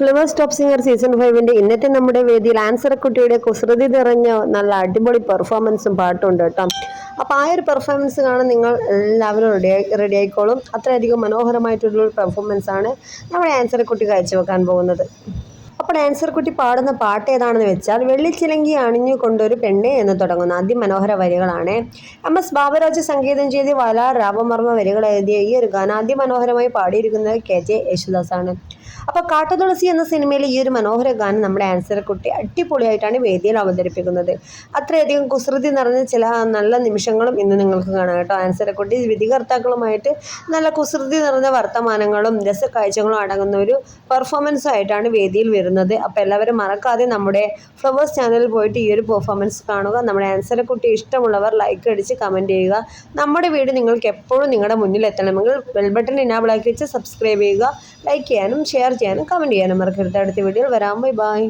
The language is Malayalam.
ഫ്ലവേഴ്സ് സ്റ്റോപ്പ് സിംഗർ സീസൺ ഫൈവിന്റെ ഇന്നത്തെ നമ്മുടെ വേദിയിൽ ആൻസർ കുട്ടിയുടെ കുസൃതി നിറഞ്ഞ നല്ല അടിപൊളി പെർഫോമൻസും പാട്ടുണ്ട് കേട്ടോ. അപ്പോൾ ആ ഒരു പെർഫോമൻസ് കാണാൻ നിങ്ങൾ എല്ലാവരും റെഡി റെഡി ആയിക്കോളും. അത്രയധികം മനോഹരമായിട്ടുള്ള ഒരു പെർഫോമൻസ് ആണ് നമ്മുടെ ആൻസർ കുട്ടി കാഴ്ചവെക്കാൻ പോകുന്നത്. അപ്പോൾ കുട്ടി പാടുന്ന പാട്ട് ഏതാണെന്ന് വെച്ചാൽ വെള്ളിച്ചിലങ്കി അണിഞ്ഞു കൊണ്ടൊരു പെണ്ണെ എന്ന് തുടങ്ങുന്ന അതിമനോഹര വരികളാണ്. എം എസ് ബാബരാജ് സംഗീതം ചെയ്ത് വലാർ രാമവർമ്മ വരികൾ എഴുതിയ ഈ ഒരു ഗാനം അതിമനോഹരമായി പാടിയിരിക്കുന്നത് കെ. ജെ. യേശുദാസ് ആണ്. അപ്പോൾ കാട്ടുതുളസി എന്ന സിനിമയിൽ ഈ ഒരു മനോഹര ഗാനം നമ്മുടെ ആൻസർ കുട്ടി അടിപൊളിയായിട്ടാണ് വേദിയിൽ അവതരിപ്പിക്കുന്നത്. അത്രയധികം കുസൃതി നിറഞ്ഞ ചില നല്ല നിമിഷങ്ങളും ഇന്ന് നിങ്ങൾക്ക് കാണാം കേട്ടോ. ആൻസർ കുട്ടി വിധികർത്താക്കളുമായിട്ട് നല്ല കുസൃതി നിറഞ്ഞ വർത്തമാനങ്ങളും രസക്കാഴ്ചകളും അടങ്ങുന്ന ഒരു പെർഫോമൻസ് ആയിട്ടാണ് വേദിയിൽ വരുന്നത്. അപ്പോൾ എല്ലാവരും മറക്കാതെ നമ്മുടെ ഫ്ലവേഴ്സ് ചാനലിൽ പോയിട്ട് ഈ ഒരു പെർഫോമൻസ് കാണുക. നമ്മുടെ ആൻസറെ കുട്ടി ഇഷ്ടമുള്ളവർ ലൈക്ക് അടിച്ച് കമന്റ് ചെയ്യുക. നമ്മുടെ വീട് നിങ്ങൾക്ക് എപ്പോഴും നിങ്ങളുടെ മുന്നിൽ എത്തണമെങ്കിൽ ബെൽ ബട്ടൺ ഇനാബിൾ ആക്കി വെച്ച് സബ്സ്ക്രൈബ് ചെയ്യുക. ലൈക്ക് ചെയ്യാനും ഷെയർ ചെയ്യാനും കമന്റ് ചെയ്യാനും മറക്കരുത്. അടുത്ത വീഡിയോയിൽ വരാം. Bye bye